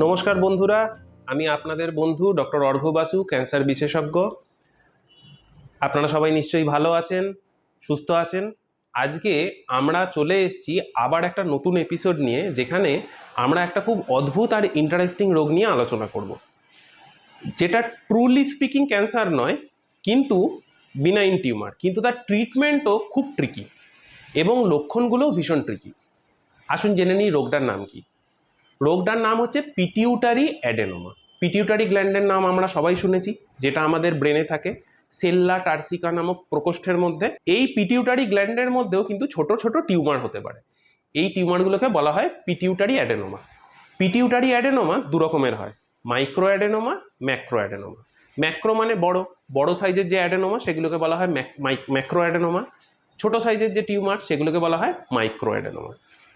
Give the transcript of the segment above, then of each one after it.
নমস্কার বন্ধুরা, আমি আপনাদের বন্ধু ডক্টর অর্ঘ বাসু, ক্যান্সার বিশেষজ্ঞ। আপনারা সবাই নিশ্চয়ই ভালো আছেন, সুস্থ আছেন। আজকে আমরা চলে এসেছি আবার একটা নতুন এপিসোড নিয়ে, যেখানে আমরা একটা খুব অদ্ভুত আর ইন্টারেস্টিং রোগ নিয়ে আলোচনা করব। যেটা ট্রুলি স্পিকিং ক্যান্সার নয়, কিন্তু বিনাইন টিউমার কিন্তু তার ট্রিটমেন্টও খুব ট্রিকি এবং লক্ষণগুলোও ভীষণ ট্রিকি আসুন জেনে নিই রোগটার নাম কি। রোগটার নাম হচ্ছে পিটিউটারি অ্যাডেনোমা পিটিউটারি গ্ল্যান্ডের নাম আমরা সবাই শুনেছি, যেটা আমাদের ব্রেনে থাকে সেল্লা টার্সিকা নামক প্রকোষ্ঠের মধ্যে। এই পিটিউটারি গ্ল্যান্ডের মধ্যেও কিন্তু ছোট ছোট টিউমার হতে পারে। এই টিউমারগুলোকে বলা হয় পিটিউটারি অ্যাডেনোমা পিটিউটারি অ্যাডেনোমা দু রকমের হয়। Micro adenoma macro adenoma macro মানে বড় বড় সাইজের যে অ্যাডেনোমা সেগুলোকে বলা হয় ম্যাক্রো অ্যাডেনোমা ছোট সাইজের যে টিউমার, সেগুলোকে বলা হয় মাইক্রো অ্যাডেনোমা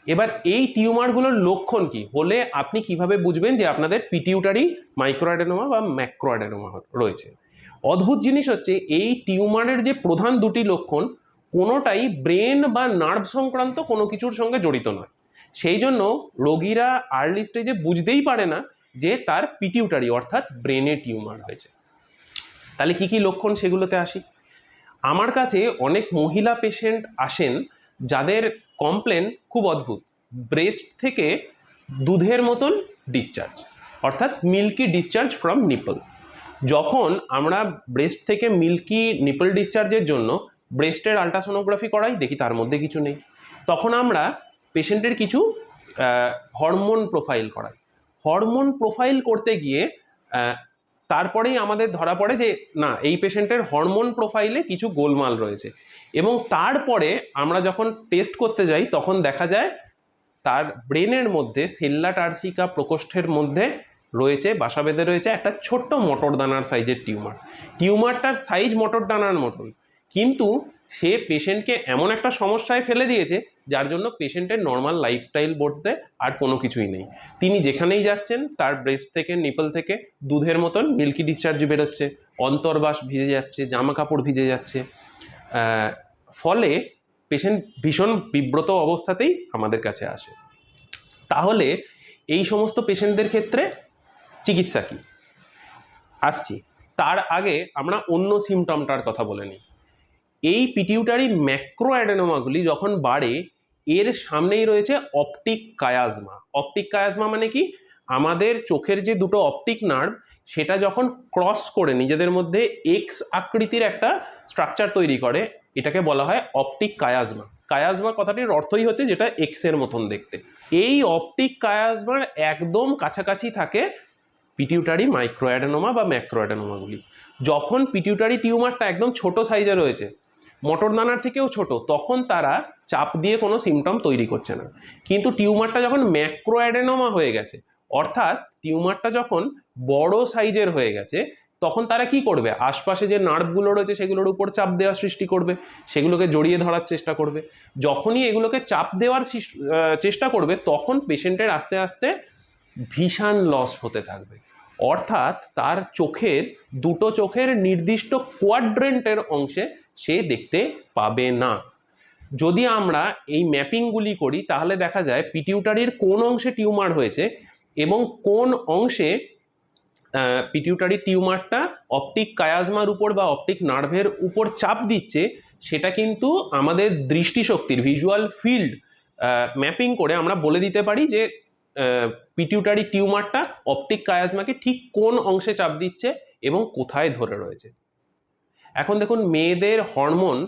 এবার এই টিউমারগুলোর লক্ষণ কি? হলে আপনি কীভাবে বুঝবেন যে আপনাদের পিটিউটারি মাইক্রোঅ্যাডেনোমা বা ম্যাক্রোঅ্যাডেনোমা রয়েছে? অদ্ভুত জিনিস হচ্ছে এই টিউমারের যে প্রধান দুটি লক্ষণ কোনোটাই ব্রেন বা নার্ভ সংক্রান্ত কোনো কিছুর সঙ্গে জড়িত নয়। সেই জন্য রোগীরা আর্লি স্টেজে বুঝতেই পারে না যে তার পিটিউটারি অর্থাৎ ব্রেনে টিউমার হয়েছে। তাহলে কি কি লক্ষণ সেগুলোতে আসি? আমার কাছে অনেক মহিলা পেশেন্ট আসেন যাদের কমপ্লেন খুব অদ্ভুত। ব্রেস্ট থেকে দুধের মতন ডিসচার্জ অর্থাৎ মিল্কি ডিসচার্জ ফ্রম নিপল যখন আমরা ব্রেস্ট থেকে মিল্কি নিপল ডিসচার্জের জন্য ব্রেস্টের আলট্রাসোনোগ্রাফি করাই, দেখি তার মধ্যে কিছু নেই। তখন আমরা পেশেন্টের কিছু হরমোন প্রোফাইল করাই। হরমোন প্রোফাইল করতে গিয়ে তারপরেই আমাদের ধরা পড়ে যে, না, এই পেশেন্টের হরমোন প্রোফাইলে কিছু গোলমাল রয়েছে। এবং তারপরে আমরা যখন টেস্ট করতে যাই, তখন দেখা যায় তার ব্রেনের মধ্যে সেল্লা টার্সিকা প্রকোষ্ঠের মধ্যে রয়েছে বাসা বেঁধে রয়েছে একটা ছোট্ট মটর দানার সাইজের টিউমার। টিউমারটার সাইজ মটর দানার মতন। কিন্তু সে পেশেন্টকে এমন একটা সমস্যায় ফেলে দিয়েছে, যার জন্য পেশেন্টের নর্মাল লাইফস্টাইল বলতে আর কোনো কিছুই নেই। তিনি যেখানেই যাচ্ছেন, তার ব্রেস্ট থেকে নিপল থেকে দুধের মতন মিল্কি ডিসচার্জ বেরোচ্ছে, অন্তর্বাস ভিজে যাচ্ছে জামা কাপড় ভিজে যাচ্ছে। ফলে পেশেন্ট ভীষণ বিব্রত অবস্থাতেই আমাদের কাছে আসে। তাহলে এই সমস্ত পেশেন্টদের ক্ষেত্রে চিকিৎসা কী? আসছি। তার আগে আমরা অন্য সিমটমটার কথা বলে নিই। এই পিটিউটারি ম্যাক্রো অ্যাডেনোমাগুলি যখন বাড়ে, এর সামনেই রয়েছে অপটিক কায়াজমা অপটিক কায়াজমা মানে কি? আমাদের চোখের যে দুটো অপটিক নার্ভ সেটা যখন ক্রস করে নিজেদের মধ্যে এক্স আকৃতির একটা স্ট্রাকচার তৈরি করে, এটাকে বলা হয় অপটিক কায়াজমা কায়াজমা কথাটির অর্থই হচ্ছে যেটা এক্সের মতন দেখতে। এই অপটিক কায়াজমার একদম কাছাকাছি থাকে পিটিউটারি মাইক্রোঅ্যাডেনোমা বা ম্যাক্রোঅ্যাডেনোমাগুলি যখন পিটিউটারি টিউমারটা একদম ছোট সাইজে রয়েছে মটর দানার থেকেও ছোট, তখন তারা চাপ দিয়ে কোনো সিমটম তৈরি করছে না। কিন্তু টিউমারটা যখন ম্যাক্রোঅ্যাডেনোমা হয়ে গেছে, অর্থাৎ টিউমারটা যখন বড় সাইজের হয়ে গেছে, তখন তারা কি করবে? আশপাশে যে নার্ভগুলো রয়েছে সেগুলোর উপর চাপ দেওয়ার সৃষ্টি করবে, সেগুলোকে জড়িয়ে ধরার চেষ্টা করবে। যখনই এগুলোকে চাপ দেওয়ার চেষ্টা করবে, তখন পেশেন্টের আস্তে আস্তে ভীষণ লস হতে থাকবে। অর্থাৎ তার চোখের, দুটো চোখের নির্দিষ্ট কোয়াড্রেন্টের অংশে সে দেখতে পাবে না। যদি আমরা এই ম্যাপিংগুলি করি, তাহলে দেখা যায় পিটিউটারির কোন অংশে টিউমার হয়েছে এবং কোন অংশে পিটিউটারি টিউমারটা অপটিক কায়াজমার উপর বা অপটিক নার্ভের উপর চাপ দিচ্ছে, সেটা কিন্তু আমাদের দৃষ্টিশক্তির ভিজুয়াল ফিল্ড ম্যাপিং করে আমরা বলে দিতে পারি যে পিটিউটারি টিউমারটা অপটিক কায়াজমাকে ঠিক কোন অংশে চাপ দিচ্ছে এবং কোথায় ধরে রয়েছে। এখন দেখুন মেয়েদের হরমোন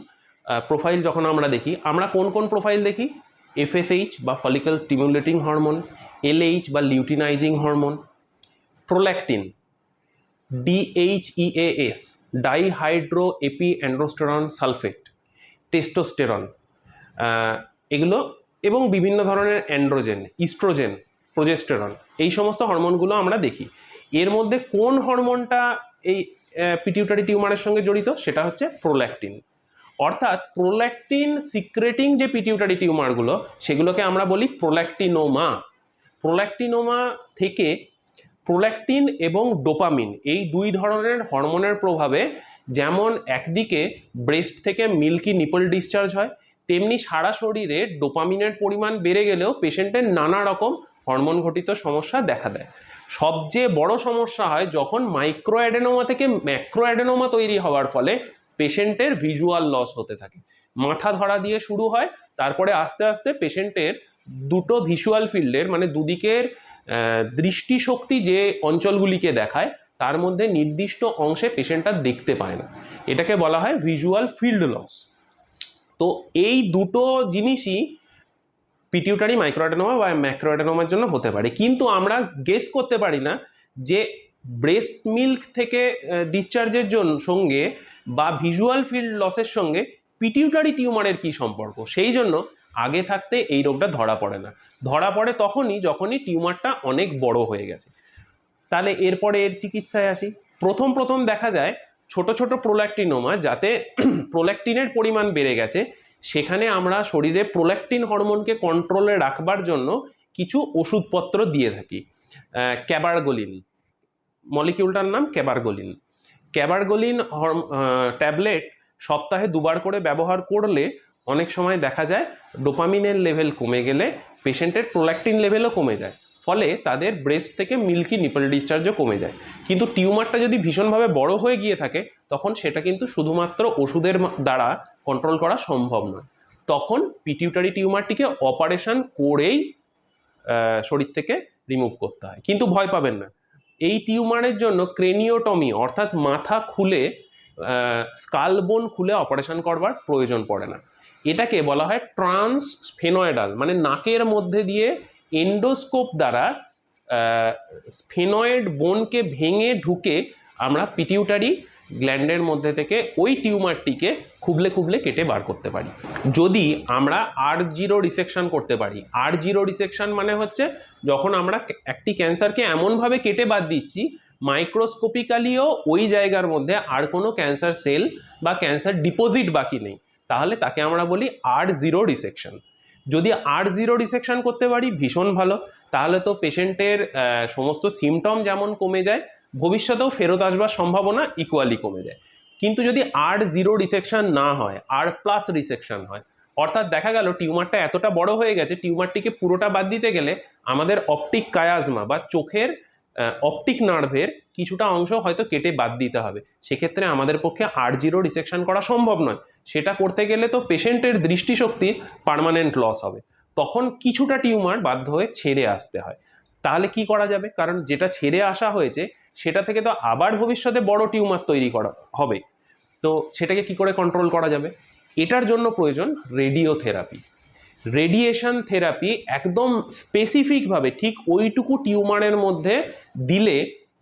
প্রোফাইল যখন আমরা দেখি, আমরা কোন কোন প্রোফাইল দেখি? এফএসএইচ বা ফলিক্যাল স্টিমুলেটিং হরমোন এলএইচ বা luteinizing hormone prolactin DHEAS dehydroepiandrosterone sulphate testosterone এগুলো এবং বিভিন্ন ধরনের অ্যান্ড্রোজেন ইস্ট্রোজেন প্রোজেস্টেরন এই সমস্ত হরমোনগুলো আমরা দেখি। এর মধ্যে কোন হরমোনটা এই পিটিউটারি টিউমারের সঙ্গে জড়িত, সেটা হচ্ছে প্রোল্যাকটিন অর্থাৎ প্রোল্যাকটিন সিক্রেটিং যে পিটিউটারি টিউমারগুলো সেগুলোকে আমরা বলি প্রোল্যাকটিনোমা প্রোল্যাকটিনোমা থেকে প্রোল্যাকটিন এবং ডোপামিন এই দুই ধরনের হরমোনের প্রভাবে যেমন একদিকে ব্রেস্ট থেকে মিল্কি নিপল ডিসচার্জ হয়, তেমনি সারা শরীরে ডোপামিনের পরিমাণ বেড়ে গেলেও পেশেন্টের নানা রকম হরমোন ঘটিত সমস্যা দেখা দেয়। সবচেয়ে বড় সমস্যা হয় যখন মাইক্রো অ্যাডেনোমা থেকে ম্যাক্রো অ্যাডেনোমা তৈরি হওয়ার ফলে পেশেন্টের ভিজুয়াল লস হতে থাকে। মাথা ধরা দিয়ে শুরু হয়, তারপরে আস্তে আস্তে পেশেন্টের দুটো ভিজুয়াল ফিল্ডের মানে দুদিকের দৃষ্টিশক্তি যে অঞ্চলগুলিকে দেখায়, তার মধ্যে নির্দিষ্ট অংশে পেশেন্টটা দেখতে পায় না। এটাকে বলা হয় ভিজুয়াল ফিল্ড লস তো এই দুটো জিনিসই পিটিউটারি মাইক্রোঅ্যাডেনোমা বা ম্যাক্রোঅ্যাডেনোমার জন্য হতে পারে। কিন্তু আমরা গেস করতে পারি না যে ব্রেস্ট মিল্ক থেকে ডিসচার্জের জন্য সঙ্গে বা ভিজুয়াল ফিল্ড লসের সঙ্গে পিটিউটারি টিউমারের কি সম্পর্ক? সেই জন্য আগে থাকতে এই রোগটা ধরা পড়ে না। ধরা পড়ে তখনই যখনই টিউমারটা অনেক বড় হয়ে গেছে। তাহলে এরপরে এর চিকিৎসায় আসি। প্রথম প্রথম দেখা যায় ছোট ছোট প্রোল্যাক্টিনোমা যাতে প্রোল্যাক্টিনের পরিমাণ বেড়ে গেছে। সেখানে আমরা শরীরে প্রোল্যাক্টিন হরমোনকে কন্ট্রোলে রাখবার জন্য কিছু ওষুধপত্র দিয়ে থাকি। ক্যাবারগোলিন মলিকিউলটার নাম ক্যাবারগোলিন ক্যাবারগোলিন হরম ট্যাবলেট সপ্তাহে দুবার করে ব্যবহার করলে অনেক সময় দেখা যায় ডোপামিনের লেভেল কমে গেলে পেশেন্টের প্রোল্যাক্টিন লেভেলও কমে যায়। ফলে তাদের ব্রেস্ট থেকে মিল্কি নিপল ডিসচার্জও কমে যায়। কিন্তু টিউমারটা যদি ভীষণভাবে বড় হয়ে গিয়ে থাকে, তখন সেটা কিন্তু শুধুমাত্র ওষুধের দ্বারা কন্ট্রোল করা সম্ভব নয়। তখন পিটিউটারি টিউমারটিকে অপারেশন করেই শরীর থেকে রিমুভ করতে হয়। কিন্তু ভয় পাবেন না। এই টিউমারের জন্য ক্রেনিওটমি অর্থাৎ মাথা খুলে স্কালবোন খুলে অপারেশন করবার প্রয়োজন পড়ে না। এটাকে বলা হয় ট্রান্স স্ফেনয়েডাল মানে নাকের মধ্যে দিয়ে এন্ডোস্কোপ দ্বারা স্ফেনয়েড বোনকে ভেঙে ঢুকে আমরা পিটিউটারি গ্ল্যান্ডের মধ্যে থেকে ওই টিউমারটিকে খুবলে খুবলে কেটে বার করতে পারি। যদি আমরা আর জিরো রিসেকশন করতে পারি আর জিরো রিসেকশন মানে হচ্ছে যখন আমরা একটি ক্যান্সারকে এমনভাবে কেটে বাদ দিচ্ছি মাইক্রোস্কোপিক্যালিও ওই জায়গার মধ্যে আর কোনো ক্যান্সার সেল বা ক্যান্সার ডিপোজিট বাকি নেই। তাহলে তাকে আমরা বলি আর জিরো রিসেকশন যদি আর জিরো রিসেকশন করতে পারি, ভীষণ ভালো। তাহলে তো পেশেন্টের সমস্ত সিমটম যেমন কমে যায় ভবিষ্যতেও ফেরত আসবার সম্ভাবনা ইকুয়ালি কমে যায়। কিন্তু যদি আর জিরো রিসেকশন না হয় আর প্লাস রিসেকশন হয়, অর্থাৎ দেখা গেল টিউমারটা এতটা বড় হয়ে গেছে, টিউমারটিকে পুরোটা বাদ দিতে গেলে আমাদের অপটিক কায়াজমা বা চোখের অপটিক নার্ভের কিছুটা অংশ হয়তো কেটে বাদ দিতে হবে। সেক্ষেত্রে আমাদের পক্ষে আর জিরো রিসেকশন করা সম্ভব নয়। সেটা করতে গেলে তো পেশেন্টের দৃষ্টিশক্তির পার্মানেন্ট লস হবে। তখন কিছুটা টিউমার বাধ্য হয়ে ছেড়ে আসতে হয়। তাহলে কি করা যাবে? কারণ যেটা ছেড়ে আসা হয়েছে, সেটা থেকে তো আবার ভবিষ্যতে বড় টিউমার তৈরি করা হবে। তো সেটাকে কি করে কন্ট্রোল করা যাবে? এটার জন্য প্রয়োজন রেডিওথেরাপি রেডিয়েশন থেরাপি একদম স্পেসিফিকভাবে ঠিক ওইটুকু টিউমারের মধ্যে দিলে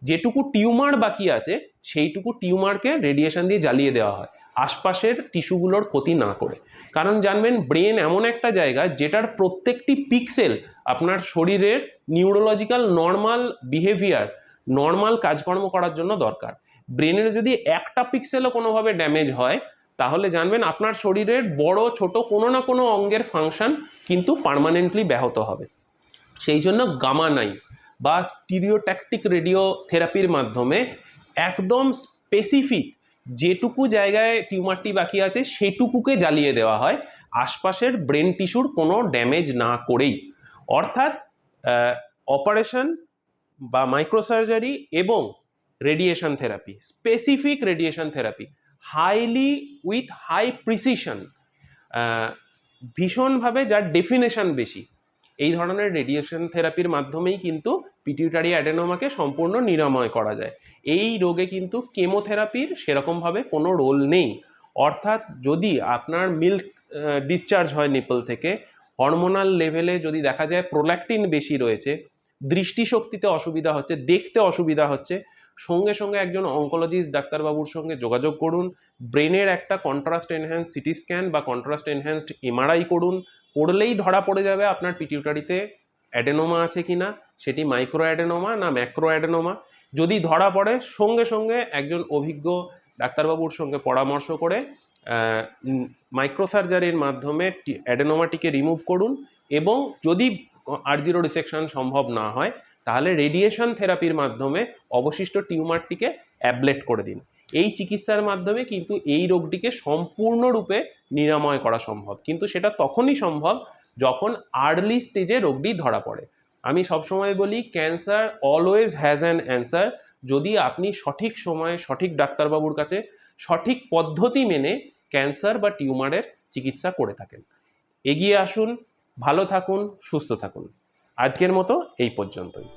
যেটুকু টিউমার বাকি আছে, সেইটুকু টিউমারকে রেডিয়েশন দিয়ে জ্বালিয়ে দেওয়া হয়। আশপাশের টিস্যুগুলোর ক্ষতি না করে। কারণ জানবেন, ব্রেন এমন একটা জায়গা যেটার প্রত্যেকটি পিক্সেল আপনার শরীরের নিউরোলজিক্যাল নর্মাল বিহেভিয়ার, নর্মাল কাজকর্ম করার জন্য দরকার। ব্রেনের যদি একটা পিক্সেলও কোনোভাবে ড্যামেজ হয়, তাহলে জানবেন আপনার শরীরের বড়, ছোট কোনো না কোনো অঙ্গের ফাংশন কিন্তু পার্মানেন্টলি ব্যাহত হবে। সেই জন্য গামা নাইফ বা স্টিরিওট্যাকটিক রেডিও থেরাপির মাধ্যমে একদম স্পেসিফিক যেটুকু জায়গায় টিউমারটি বাকি আছে, সেটুকুকে জ্বালিয়ে দেওয়া হয়। আশপাশের ব্রেন টিস্যুর কোনো ড্যামেজ না করেই। অর্থাৎ অপারেশন বা মাইক্রোসার্জারি এবং radiation therapy, specific radiation therapy, highly with high precision ভীষণভাবে যার ডেফিনেশন বেশি। এই ধরনের রেডিয়েশন থেরাপির মাধ্যমেই কিন্তু পিটিউটারি অ্যাডেনোমাকে সম্পূর্ণ নিরাময় করা যায়। এই রোগে কিন্তু কেমোথেরাপির সেরকমভাবে কোনো রোল নেই। অর্থাৎ যদি আপনার মিল্ক ডিসচার্জ হয় নিপল থেকে হরমোনাল লেভেলে যদি দেখা যায় প্রোল্যাক্টিন বেশি রয়েছে, দৃষ্টিশক্তিতে অসুবিধা হচ্ছে, দেখতে অসুবিধা হচ্ছে, সঙ্গে সঙ্গে একজন অঙ্কোলজিস্ট ডাক্তারবাবুর সঙ্গে যোগাযোগ করুন। ব্রেনের একটা কন্ট্রাস্ট এনহ্যান্স সিটি স্ক্যান বা কন্ট্রাস্ট এনহ্যান্সড এমআরআই করুন। করলেই ধরা পড়ে যাবে আপনার পিটিউটারিতে অ্যাডেনোমা আছে কি না সেটি মাইক্রো অ্যাডেনোমা না ম্যাক্রো অ্যাডেনোমা যদি ধরা পড়ে, সঙ্গে সঙ্গে একজন অভিজ্ঞ ডাক্তারবাবুর সঙ্গে পরামর্শ করে মাইক্রোসার্জারির মাধ্যমে অ্যাডেনোমাটিকে রিমুভ করুন এবং যদি আর জিরো রিসেকশন সম্ভব না হয়, তাহলে রেডিয়েশন থেরাপির মাধ্যমে অবশিষ্ট টিউমারটিকে অ্যাবলেট করে দিন। এই চিকিৎসার মাধ্যমে কিন্তু এই রোগটিকে সম্পূর্ণরূপে নিরাময় করা সম্ভব। কিন্তু সেটা তখনই সম্ভব যখন আর্লি স্টেজে রোগটি ধরা পড়ে। আমি সবসময় বলি cancer always has an answer যদি আপনি সঠিক সময়ে সঠিক ডাক্তারবাবুর কাছে সঠিক পদ্ধতি মেনে ক্যান্সার বা টিউমারের চিকিৎসা করে থাকেন। এগিয়ে আসুন, ভালো থাকুন, সুস্থ থাকুন। আজকের মতো এই পর্যন্তই।